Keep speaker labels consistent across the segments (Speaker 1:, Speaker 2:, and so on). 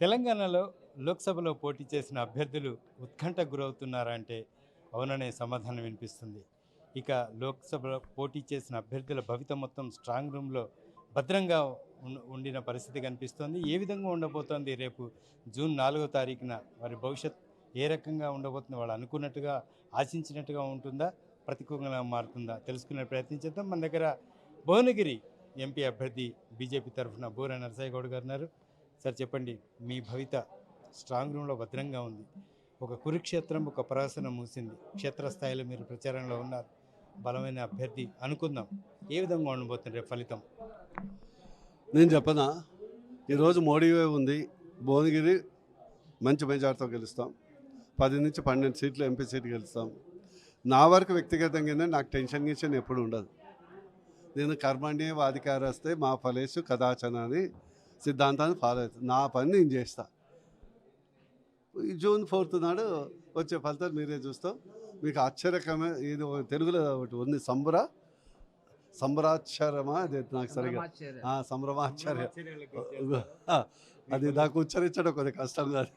Speaker 1: తెలంగాణలో లోక్సభలో పోటీ చేసిన అభ్యర్థులు ఉత్కంఠకు గురవుతున్నారా అంటే అవుననే సమాధానం వినిపిస్తుంది. ఇక లోక్సభలో పోటీ చేసిన అభ్యర్థుల భవిత మొత్తం స్ట్రాంగ్ రూమ్లో భద్రంగా ఉండిన పరిస్థితి కనిపిస్తోంది. ఏ విధంగా ఉండబోతోంది? రేపు జూన్ నాలుగో తారీఖున వారి భవిష్యత్ ఏ రకంగా ఉండబోతుంది? వాళ్ళు అనుకున్నట్టుగా ఆశించినట్టుగా ఉంటుందా? ప్రతికూలంగా మారుతుందా? తెలుసుకునే ప్రయత్నం చేద్దాం. మన దగ్గర భువనగిరి ఎంపీ అభ్యర్థి బీజేపీ తరఫున బూర నరసయ్య గౌడ్ గారు ఉన్నారు. సార్ చెప్పండి. మీ భవిత స్ట్రాంగ్ రూమ్లో భద్రంగా ఉంది. ఒక కురుక్షేత్రం ఒక ప్రహసనం మూసింది. క్షేత్రస్థాయిలో మీరు ప్రచారంలో ఉన్నారు. బలమైన అభ్యర్థి అనుకుందాం. ఏ విధంగా ఉండబోతుంది రేపు ఫలితం?
Speaker 2: నేను చెప్పనా? ఈరోజు మోడీవే ఉంది. భువనగిరి మంచి మెజార్టీతో గెలుస్తాం. పది నుంచి పన్నెండు సీట్లు ఎంపీ సీట్లు గెలుస్తాం. నా వరకు వ్యక్తిగతంగా నాకు టెన్షన్ గిన్షన్ ఎప్పుడు ఉండదు. నేను కర్మణ్యే వాధికారస్తే మా ఫలేషు కదాచన అని సిద్ధాంతాన్ని ఫాలో అవుతుంది నా పని నేను చేస్తా. ఈ జూన్ ఫోర్త్ నాడు వచ్చే ఫలితాలు మీరే చూస్తాం. మీకు ఆశ్చర్యకరమే ఇది ఒక తెలుగులో ఒకటి ఉంది సంబర. సంబరాక్షరమా? అది నాకు సరిగా ఆ, అది నాకు ఉచ్చరించడం కొద్ది కష్టం కాదు.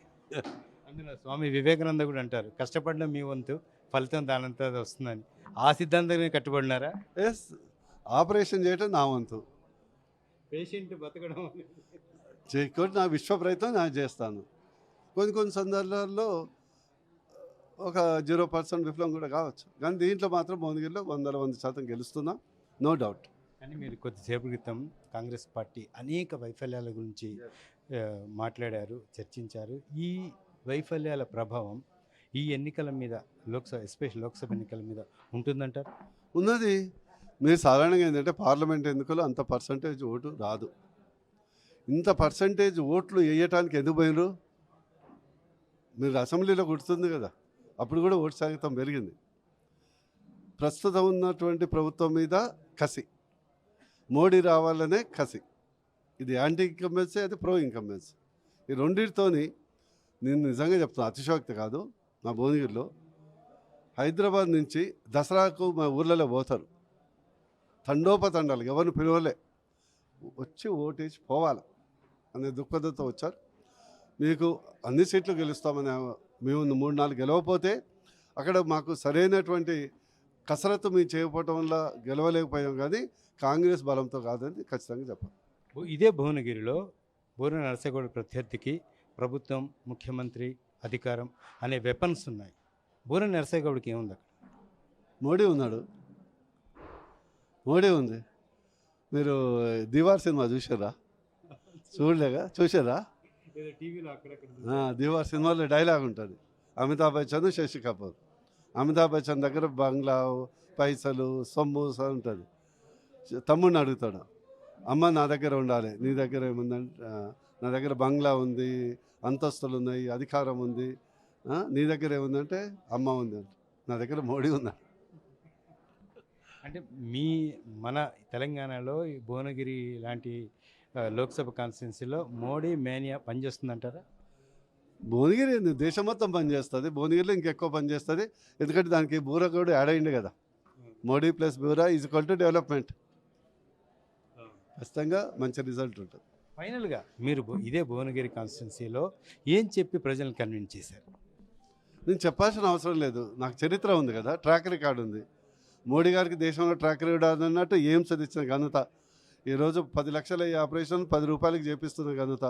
Speaker 1: అందులో స్వామి వివేకానంద కూడా అంటారు కష్టపడిన మీ వంతు ఫలితం దానంతా వస్తుందని. ఆ సిద్ధాంతాన్ని కట్టుబడినారా?
Speaker 2: ఎస్ ఆపరేషన్ చేయటం నా వంతు.
Speaker 1: పేషెంట్ బతకడం
Speaker 2: నా విశ్వ ప్రయత్నం నేను చేస్తాను. కొన్ని కొన్ని సందర్భాల్లో ఒక జీరో పర్సెంట్ విఫలం కూడా కావచ్చు. కానీ దీంట్లో మాత్రం భువనగిరిలో వందల వంద శాతం గెలుస్తున్నాం నో డౌట్.
Speaker 1: కానీ మీరు కొద్దిసేపు క్రితం కాంగ్రెస్ పార్టీ అనేక వైఫల్యాల గురించి మాట్లాడారు చర్చించారు. ఈ వైఫల్యాల ప్రభావం ఈ ఎన్నికల మీద లోక్సభ ఎస్పెషల్ లోక్సభ ఎన్నికల మీద ఉంటుందంటారు?
Speaker 2: ఉన్నది. మీరు సాధారణంగా ఏంటంటే పార్లమెంట్ ఎన్నికలు అంత పర్సంటేజ్ ఓటు రాదు. ఇంత పర్సంటేజ్ ఓట్లు వేయటానికి ఎందుకు పోయినరు మీరు అసెంబ్లీలో గుర్తుంది కదా. అప్పుడు కూడా ఓటు శాతం పెరిగింది. ప్రస్తుతం ఉన్నటువంటి ప్రభుత్వం మీద కసి. మోడీ రావాలనే కసి. ఇది యాంటీ ఇన్కంబెన్సీ అది ప్రో ఇన్కంబెన్సీ ఈ రెండింటితోని నేను నిజంగా చెప్తాను అతిశోక్తి కాదు మా భువనగిరిలో. హైదరాబాద్ నుంచి దసరాకు మా ఊర్లలో పోతారు. తండోపతండాలు ఎవరిని పిలవలే. వచ్చి ఓటేసి పోవాలి అనే దుఃఖదతో వచ్చారు. మీకు అన్ని సీట్లు గెలుస్తామని మేము మూడు నాలుగు గెలవకపోతే అక్కడ మాకు సరైనటువంటి కసరత్తు మేము చేయకపోవటం వల్ల గెలవలేకపోయాం కానీ కాంగ్రెస్ బలంతో కాదని ఖచ్చితంగా చెప్పాలి.
Speaker 1: ఇదే భువనగిరిలో బూర నరసగౌడ ప్రత్యర్థికి ప్రభుత్వం ముఖ్యమంత్రి అధికారం అనే వెపన్స్ ఉన్నాయి. బూర నరసగౌడికి ఏముంది అక్కడ?
Speaker 2: మోడీ ఉన్నాడు. మోడీ ఉంది. మీరు దివార్ సినిమా చూసారా చూడలేగా చూసారా దివార్ సినిమాలో డైలాగ్ ఉంటుంది. అమితాబ్ బచ్చన్ శశి కపూర్. అమితాబ్ బచ్చన్ దగ్గర బంగ్లా పైసలు సొమ్ము ఉంటుంది. తమ్ముడిని అడుగుతాడు. అమ్మ నా దగ్గర ఉండాలి. నీ దగ్గర ఏముందంటే "ఆ, నా దగ్గర బంగ్లా ఉంది అంతస్తులు ఉన్నాయి అధికారం ఉంది. నీ దగ్గర ఏముందంటే అమ్మ ఉంది అంటే. నా దగ్గర మోడీ ఉంది
Speaker 1: అంటే మీ మన తెలంగాణలో ఈ భువనగిరి లాంటి లోక్సభ కాన్స్టిట్యున్సీలో మోడీ మేనియా పనిచేస్తుందంటారా?
Speaker 2: భువనగిరి? దేశం మొత్తం పనిచేస్తుంది. భువనగిరిలో ఇంకెక్కువ పనిచేస్తుంది. ఎందుకంటే దానికి బూర కూడా యాడ్ అయింది కదా. Modi plus Boora is equal to development. ఖచ్చితంగా మంచి రిజల్ట్ ఉంటుంది.
Speaker 1: ఫైనల్గా మీరు ఇదే భువనగిరి కాన్స్టిట్యున్సీలో ఏం చెప్పి ప్రజలను కన్విన్స్ చేశారు?
Speaker 2: నేను చెప్పాల్సిన అవసరం లేదు. నాకు చరిత్ర ఉంది కదా. ట్రాక్ రికార్డు ఉంది. మోడీ గారికి దేశంలో ట్రాక్ రికార్డ్ అన్నట్టు ఎయిమ్స్ అది ఇచ్చిన ఘనత. ఈరోజు పది లక్షల ఈ ఆపరేషన్ పది రూపాయలకి చేపిస్తున్న ఘనత.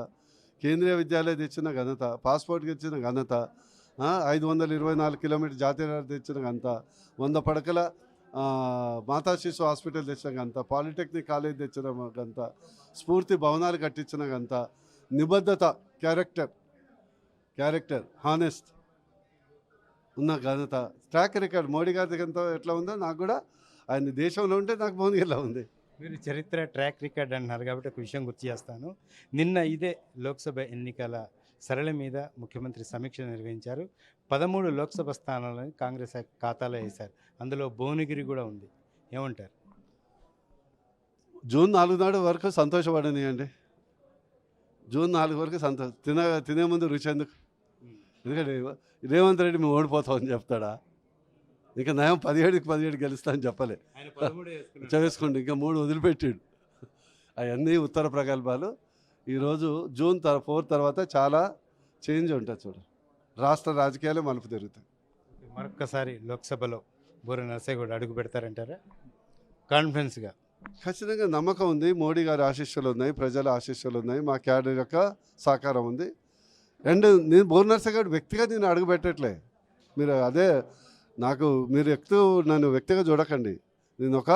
Speaker 2: కేంద్రీయ విద్యాలయం తెచ్చిన ఘనత పాస్పోర్ట్కి ఇచ్చిన ఘనత ఐదు వందల ఇరవై నాలుగు కిలోమీటర్ జాతీయ రహదారి తెచ్చిన ఘనత వంద పడకల మాతా శిశు హాస్పిటల్ తెచ్చిన ఘనత పాలిటెక్నిక్ కాలేజ్ తెచ్చిన ఘనత స్ఫూర్తి భవనాలు కట్టించిన ఘనత నిబద్ధత క్యారెక్టర్ క్యారెక్టర్ హానెస్ట్. ఉన్న ఘనత ట్రాక్ రికార్డ్ మోడీ గారి దగ్గర ఎట్లా ఉందో నాకు కూడా ఆయన దేశంలో ఉంటే నాకు భువనగిరిలో ఉంది.
Speaker 1: మీరు చరిత్ర ట్రాక్ రికార్డ్ అంటున్నారు కాబట్టి ఒక విషయం గుర్తు చేస్తాను. నిన్న ఇదే లోక్సభ ఎన్నికల సరళి మీద ముఖ్యమంత్రి సమీక్ష నిర్వహించారు. పదమూడు లోక్సభ స్థానాలను కాంగ్రెస్ ఖాతాలో వేశారు. అందులో భువనగిరి కూడా ఉంది. ఏమంటారు?
Speaker 2: జూన్ నాలుగు నాడు వరకు సంతోషపడనియండి. జూన్ నాలుగు వరకు సంతోష తిన తినే ముందు రుచి ఎందుకు? ఎందుకంటే రేవంత్ రెడ్డి మేము ఓడిపోతామని చెప్తాడా? ఇంకా నయం పదిహేడుకి పదిహేడు గెలుస్తా అని చెప్పలే చేసుకోండి ఇంకా మూడు వదిలిపెట్టాడు. అవన్నీ ఉత్తర ప్రగల్భాలు. ఈరోజు జూన్ తర్ ఫోర్ తర్వాత చాలా చేంజ్ ఉంటుంది చూడు. రాష్ట్ర రాజకీయాలే మలుపు తిరుగుతాయి.
Speaker 1: మరొక్కసారి లోక్సభలో బూర నరసయ్య కూడా అడుగు పెడతారంటారా? కాన్ఫిడెన్స్గా.
Speaker 2: ఖచ్చితంగా నమ్మకం ఉంది. మోడీ గారి ఆశీస్సులు ఉన్నాయి. ప్రజల ఆశీస్సులు ఉన్నాయి. మా క్యాడర్ యొక్క సహకారం ఉంది. అండ్ నేను బోర్నర్స గారు వ్యక్తిగా నేను అడుగుపెట్టట్లే. మీరు అదే నాకు మీరు వ్యక్తి నన్ను వ్యక్తిగా చూడకండి. నేను ఒక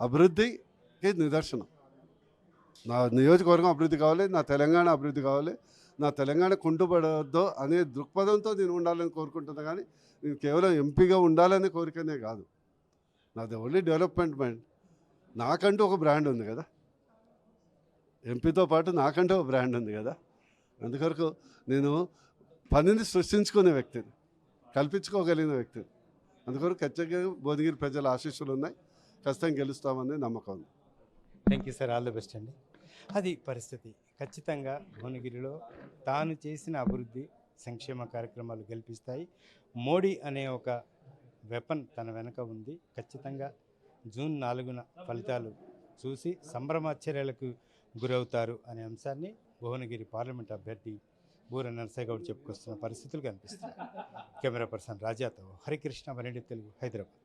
Speaker 2: అభివృద్ధికి నిదర్శనం. నా నియోజకవర్గం అభివృద్ధి కావాలి నా తెలంగాణ అభివృద్ధి కావాలి నా తెలంగాణ కుంటుపడద్దు అనే దృక్పథంతో నేను ఉండాలని కోరుకుంటున్నా కానీ నేను కేవలం ఎంపీగా ఉండాలనే కోరికనే కాదు. నాది ఓన్లీ డెవలప్మెంట్ మైండ్. నాకంటూ ఒక బ్రాండ్ ఉంది కదా. ఎంపీతో పాటు నాకంటూ ఒక బ్రాండ్ ఉంది కదా. అందుకొరకు నేను పనిని సృష్టించుకునే వ్యక్తిని కల్పించుకోగలిగిన వ్యక్తిని. అందుకొరకు ఖచ్చితంగా భువనగిరి ప్రజల ఆశీస్సులు ఉన్నాయి. ఖచ్చితంగా గెలుస్తామని నమ్మకం ఉంది.
Speaker 1: Thank you sir all the best అండి. అది పరిస్థితి. ఖచ్చితంగా భువనగిరిలో తాను చేసిన అభివృద్ధి సంక్షేమ కార్యక్రమాలు గెలిపిస్తాయి. మోడీ అనే ఒక వెపన్ తన వెనక ఉంది. ఖచ్చితంగా జూన్ నాలుగున ఫలితాలు చూసి సంభ్రమాశ్చర్యాలకు గురవుతారు అనే అంశాన్ని భువనగిరి పార్లమెంట్ అభ్యర్థి బూర నరసేగౌడ్ చెప్పుకొస్తున్న పరిస్థితులు కనిపిస్తున్నాయి. కెమెరా పర్సన్ రాజాతో హరికృష్ణ వరెండి తెలుగు హైదరాబాద్.